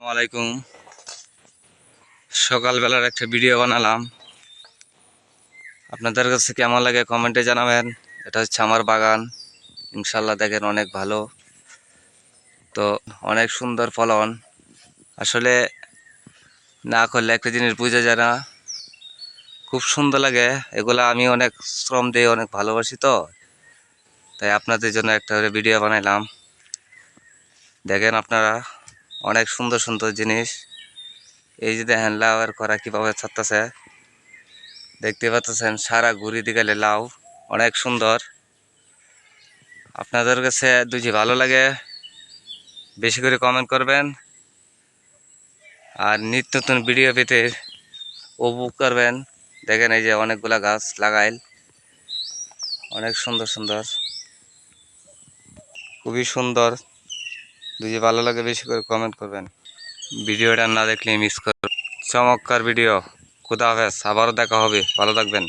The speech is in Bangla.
আসসালামাইকুম সকালবেলার একটা ভিডিও বানালাম। আপনাদের কাছে কেমন লাগে কমেন্টে জানাবেন। এটা হচ্ছে আমার বাগান। ইনশাল্লাহ দেখেন অনেক ভালো। তো অনেক সুন্দর ফলন। আসলে না করলে একটা জিনিস বোঝা যায় না। খুব সুন্দর লাগে। এগুলা আমি অনেক শ্রম দিয়ে অনেক ভালোবাসি তো। তাই আপনাদের জন্য একটা ভিডিও বানাইলাম। দেখেন আপনারা। অনেক সুন্দর সুন্দর জিনিস। এই যে দেখেন লাউয়ের করা কীভাবে ছাড়তেছে। দেখতে পাচ্ছেন, সারা ঘুরি দিকে লাউ, অনেক সুন্দর। আপনাদের কাছে দুজি ভালো লাগে, বেশি করে কমেন্ট করবেন। আর নিত্য নতুন ভিডিও পেতে উপভোগ করবেন। দেখেন এই যে অনেকগুলা গাছ লাগাইল। অনেক সুন্দর সুন্দর। খুবই সুন্দর। যদি ভালো লাগে বেশি করে কমেন্ট করবেন। ভিডিওটা না দেখলে মিস কর চমৎকার ভিডিও খুদা হাফেজ, আবারও দেখা হবে। ভালো থাকবেন।